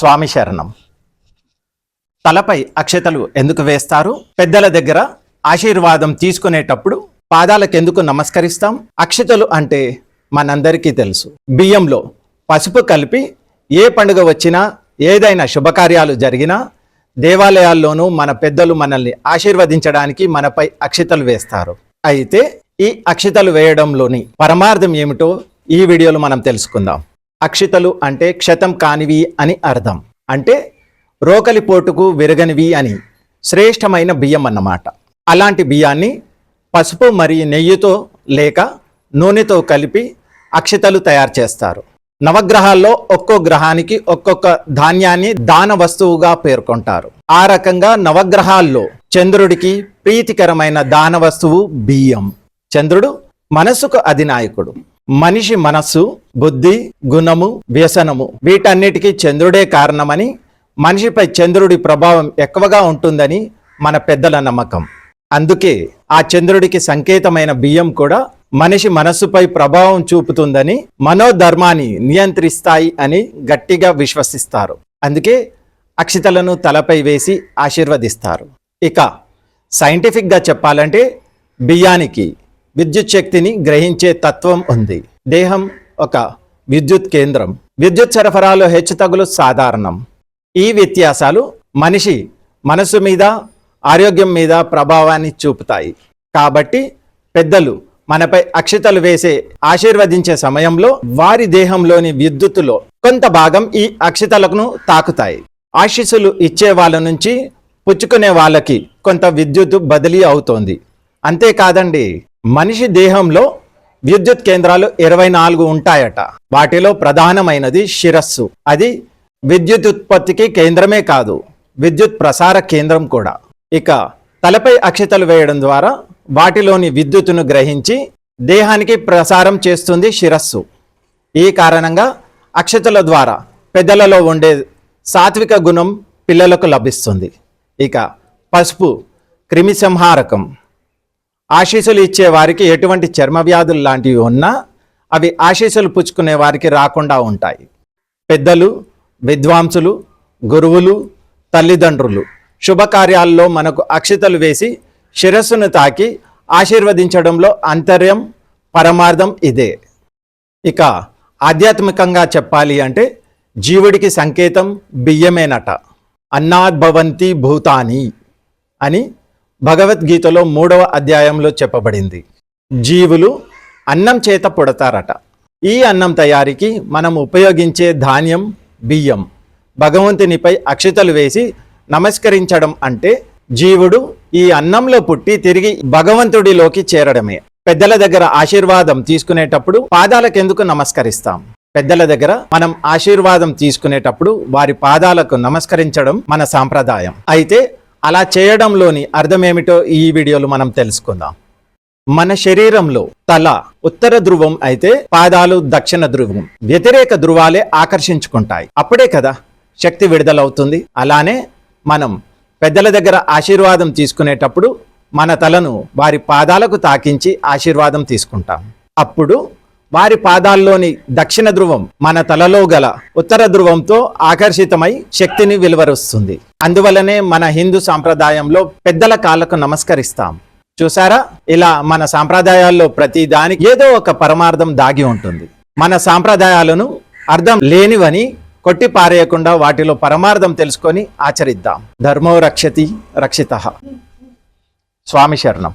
స్వామి శరణం. తలపై అక్షతలు ఎందుకు వేస్తారు? పెద్దల దగ్గర ఆశీర్వాదం తీసుకునేటప్పుడు పాదాలకు ఎందుకు నమస్కరిస్తాం? అక్షతలు అంటే మనందరికీ తెలుసు. బియ్యంలో పసుపు కలిపి ఏ పండుగ వచ్చినా ఏదైనా శుభకార్యాలు జరిగినా దేవాలయాల్లోనూ మన పెద్దలు మనల్ని ఆశీర్వదించడానికి మనపై అక్షతలు వేస్తారు. అయితే ఈ అక్షతలు వేయడంలోని పరమార్థం ఏమిటో ఈ వీడియోలో మనం తెలుసుకుందాం. అక్షితలు అంటే క్షతం కానివి అని అర్థం. అంటే రోకలి పోటుకు విరగనివి అని శ్రేష్టమైన బియ్యం అన్నమాట. అలాంటి బియ్యాన్ని పసుపు మరియు నెయ్యితో లేక నూనెతో కలిపి అక్షితలు తయారు చేస్తారు. నవగ్రహాల్లో ఒక్కో గ్రహానికి ఒక్కొక్క ధాన్యాన్ని దాన వస్తువుగా పేర్కొంటారు. ఆ రకంగా నవగ్రహాల్లో చంద్రుడికి ప్రీతికరమైన దాన వస్తువు బియ్యం. చంద్రుడు మనస్సుకు అధినాయకుడు. మనిషి మనస్సు బుద్ధి గుణము వ్యసనము వీటన్నిటికీ చంద్రుడే కారణమని మనిషిపై చంద్రుడి ప్రభావం ఎక్కువగా ఉంటుందని మన పెద్దల నమ్మకం. అందుకే ఆ చంద్రుడికి సంకేతమైన బియ్యం కూడా మనిషి మనస్సుపై ప్రభావం చూపుతుందని మనోధర్మాన్ని నియంత్రిస్తాయి అని గట్టిగా విశ్వసిస్తారు. అందుకే అక్షితలను తలపై వేసి ఆశీర్వదిస్తారు. ఇక సైంటిఫిక్గా చెప్పాలంటే బియ్యానికి విద్యుత్ శక్తిని గ్రహించే తత్వం ఉంది. దేహం ఒక విద్యుత్ కేంద్రం. విద్యుత్ సరఫరాలో హెచ్చుతగులు సాధారణం. ఈ వ్యత్యాసాలు మనిషి మనసు మీద ఆరోగ్యం మీద ప్రభావాన్ని చూపుతాయి. కాబట్టి పెద్దలు మనపై అక్షితలు వేసే ఆశీర్వదించే సమయంలో వారి దేహంలోని విద్యుత్తులో కొంత భాగం ఈ అక్షితలను తాకుతాయి. ఆశీస్సులు ఇచ్చే వాళ్ళ నుంచి పుచ్చుకునే వాళ్ళకి కొంత విద్యుత్ బదిలీ అవుతోంది. అంతేకాదండి మనిషి దేహంలో విద్యుత్ కేంద్రాలు ఇరవై నాలుగు ఉంటాయట. వాటిలో ప్రధానమైనది శిరస్సు. అది విద్యుత్ ఉత్పత్తికి కేంద్రమే కాదు విద్యుత్ ప్రసార కేంద్రం కూడా. ఇక తలపై అక్షతలు వేయడం ద్వారా వాటిలోని విద్యుత్తును గ్రహించి దేహానికి ప్రసారం చేస్తుంది శిరస్సు. ఈ కారణంగా అక్షతల ద్వారా పెద్దలలో ఉండే సాత్విక గుణం పిల్లలకు లభిస్తుంది. ఇక పసుపు క్రిమిసంహారకం. ఆశీస్సులు ఇచ్చే వారికి ఎటువంటి చర్మ వ్యాధులు లాంటివి ఉన్నా అవి ఆశీస్సులు పుచ్చుకునే వారికి రాకుండా ఉంటాయి. పెద్దలు విద్వాంసులు గురువులు తల్లిదండ్రులు శుభకార్యాల్లో మనకు అక్షితలు వేసి శిరస్సును తాకి ఆశీర్వదించడంలో అంతర్యం పరమార్థం ఇదే. ఇక ఆధ్యాత్మికంగా చెప్పాలి అంటే జీవుడికి సంకేతం బియ్యమేనట. అన్నాద్భవంతి భూతాని అని భగవద్గీతలో మూడవ అధ్యాయంలో చెప్పబడింది. జీవులు అన్నం చేత పుడతారట. ఈ అన్నం తయారీకి మనం ఉపయోగించే ధాన్యం బియ్యం. భగవంతునిపై అక్షితలు వేసి నమస్కరించడం అంటే జీవుడు ఈ అన్నంలో పుట్టి తిరిగి భగవంతుడిలోకి చేరడమే. పెద్దల దగ్గర ఆశీర్వాదం తీసుకునేటప్పుడు పాదాలకెందుకు నమస్కరిస్తాం? పెద్దల దగ్గర మనం ఆశీర్వాదం తీసుకునేటప్పుడు వారి పాదాలకు నమస్కరించడం మన సాంప్రదాయం. అయితే అలా చేయడంలోని అర్థమేమిటో ఈ వీడియోలో మనం తెలుసుకుందాం. మన శరీరంలో తల ఉత్తర ధ్రువం అయితే పాదాలు దక్షిణ ధ్రువం వ్యతిరేక ధ్రువాలే ఆకర్షించుకుంటాయి. అప్పుడే కదా శక్తి విడుదలవుతుంది. అలానే మనం పెద్దల దగ్గర ఆశీర్వాదం తీసుకునేటప్పుడు మన తలను వారి పాదాలకు తాకించి ఆశీర్వాదం తీసుకుంటాం. అప్పుడు వారి పాదాల్లోని దక్షిణ ధ్రువం మన తలలో గల ఉత్తర ధ్రువంతో ఆకర్షితమై శక్తిని వెలువరుస్తుంది. అందువలనే మన హిందూ సాంప్రదాయంలో పెద్దల కాళ్ళకు నమస్కరిస్తాం. చూసారా ఇలా మన సాంప్రదాయాల్లో ప్రతి దానికి ఏదో ఒక పరమార్థం దాగి ఉంటుంది. మన సాంప్రదాయాలను అర్థం లేనివని కొట్టి పారేయకుండా వాటిలో పరమార్థం తెలుసుకొని ఆచరిద్దాం. ధర్మో రక్షతి రక్షిత. స్వామి శరణం.